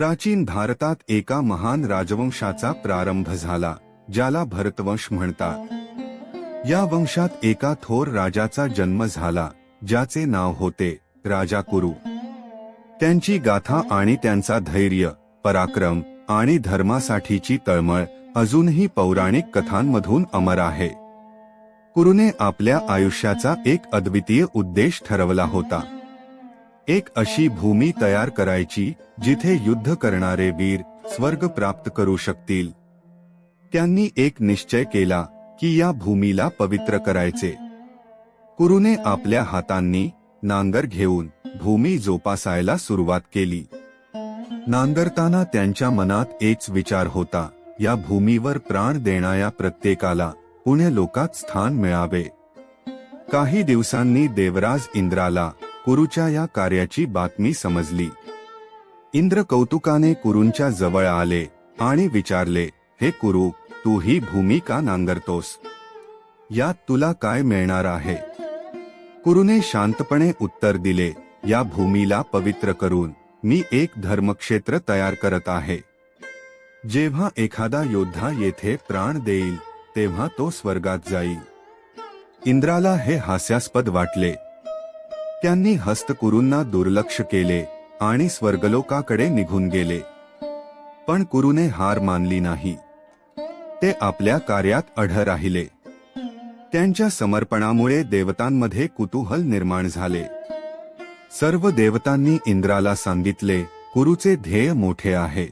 प्राचीन भारतात एका महान राजवंशाचा प्रारंभ झाला ज्याला भरतवंश म्हणतात. या वंशात एका थोर राजाचा जन्म झाला ज्याचे नाव होते राजा कुरु त्यांची गाथा आणि त्यांचा धैर्य पराक्रम आणि धर्मासाठीची तळमळ अजूनही पौराणिक कथांमधून अमर आहे. कुरुने आपल्या आयुष्याचा एक अद्वितीय उद्देश ठरवला होता. एक अशी भूमी तयार करायची जिथे युद्ध करणारे वीर स्वर्ग प्राप्त करू शकतील. त्यांनी एक निश्चय केला की या भूमीला पवित्र करायचे. कुरुने आपल्या हातांनी नांगर घेऊन भूमी जोपासायला सुरुवात केली. नांगरताना त्यांच्या मनात एकच विचार होता या भूमीवर प्राण देणाऱ्या प्रत्येकाला पुण्य लोकात स्थान मिळावे. काही दिवसांनी देवराज इंद्राला कुरुच्या या कार्याची बातमी समजली. इंद्र कौतुकाने कुरूंच्या जवळ आले आणि विचारले हे कुरु तू ही भूमी का नांगरतोस? यात तुला काय मिळणार आहे? कुरुने शांतपणे उत्तर दिले या भूमीला पवित्र करून मी एक धर्मक्षेत्र तयार करत आहे. जेव्हा एखादा योद्धा येथे प्राण देईल तेव्हा तो स्वर्गात जाईल. इंद्राला हे हास्यास्पद वाटले त्यांनी हस्तकुरूंना दुर्लक्ष केले आणि स्वर्गलोकाकडे निघून गेले. पण कुरुने हार मानली नाही. ते आपल्या कार्यात अढ राहिले. त्यांच्या समर्पणामुळे देवतांमध्ये कुतूहल निर्माण झाले. सर्व देवतांनी इंद्राला सांगितले कुरुचे ध्येय मोठे आहे.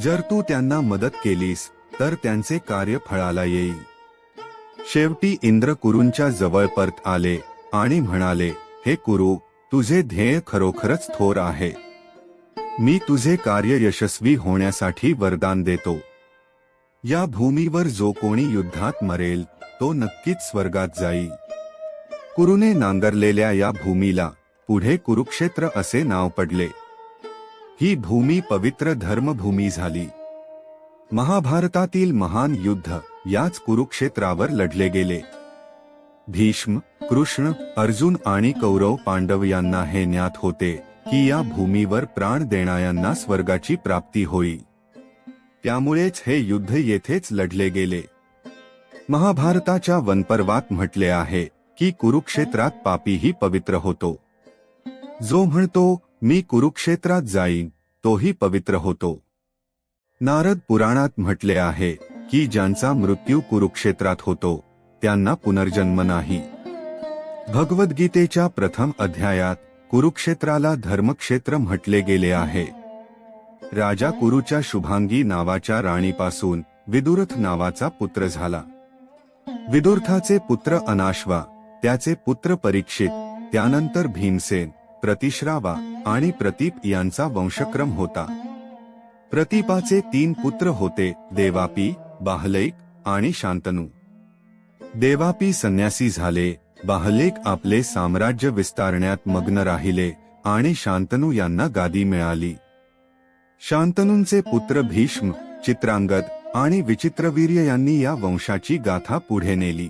जर तू त्यांना मदत केलीस तर त्यांचे कार्य फळाला येईल. शेवटी इंद्र कुरूंच्या जवळ परत आले आणि म्हणाले हे कुरु तुझे ध्येय खरोखरच थोर आहे. मी तुझे कार्य यशस्वी होण्यासाठी वरदान देतो. या भूमीवर जो कोणी युद्धात मरेल तो नक्कीच स्वर्गात जाईल. कुरुने नांगरलेल्या या भूमीला पुढे कुरुक्षेत्र असे नाव पडले. ही भूमी पवित्र धर्मभूमी झाली. महाभारतातील महान युद्ध याच कुरुक्षेत्रावर लढले गेले. भीष्म कृष्ण अर्जुन आणि कौरव पांडव यांना हे ज्ञात होते की या भूमीवर प्राण देणाऱ्यांना स्वर्गाची प्राप्ती होई. त्यामुळेच हे युद्ध येथेच लढले गेले. महाभारताच्या वनपर्वात म्हटले आहे की कुरुक्षेत्रात पापीही पवित्र होतो. जो म्हणतो मी कुरुक्षेत्रात जाईन तोही पवित्र होतो. नारद पुराणात म्हटले आहे की ज्यांचा मृत्यू कुरुक्षेत्रात होतो त्यांना पुनर्जन्म नाही. भगवद्गीतेच्या प्रथम अध्यायात कुरुक्षेत्राला धर्मक्षेत्र म्हटले गेले आहे. राजा कुरुच्या शुभांगी नावाच्या राणीपासून विदुरथ नावाचा पुत्र झाला. विदुर्थाचे पुत्र अनाश्वा त्याचे पुत्र परीक्षित त्यानंतर भीमसेन प्रतिश्रावा आणि प्रतीप यांचा वंशक्रम होता. प्रतीपाचे तीन पुत्र होते देवापी बाहलैक आणि शांतनू. देवापी संन्यासी झाले बाहलेक आपले साम्राज्य विस्तारण्यात मग्न राहिले आणि शांतनू यांना गादी मिळाली. शांतनूंचे पुत्र भीष्म चित्रांगद आणि विचित्रवीर्य यांनी या वंशाची गाथा पुढे नेली.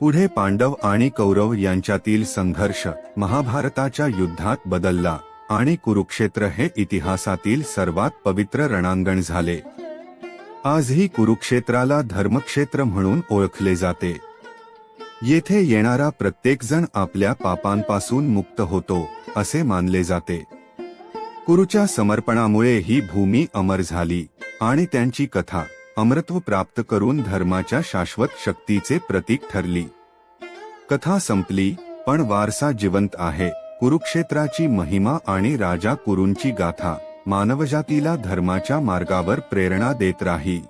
पुढे पांडव आणि कौरव यांच्यातील संघर्ष महाभारताच्या युद्धात बदलला आणि कुरुक्षेत्र हे इतिहासातील सर्वात पवित्र रणांगण झाले. आजही कुरुक्षेत्राला धर्मक्षेत्र म्हणून ओळखले जाते. येथे येणारा प्रत्येकजण आपल्या पापांपासून मुक्त होतो असे मानले जाते. कुरुच्या समर्पणामुळे ही भूमी अमर झाली आणि त्यांची कथा अमरत्व प्राप्त करून धर्माच्या शाश्वत शक्तीचे प्रतीक ठरली. कथा संपली पण वारसा जिवंत आहे कुरुक्षेत्राची महिमा आणि राजा कुरूंची गाथा. मानवजातीला धर्माच्या मार्गावर प्रेरणा देत राही.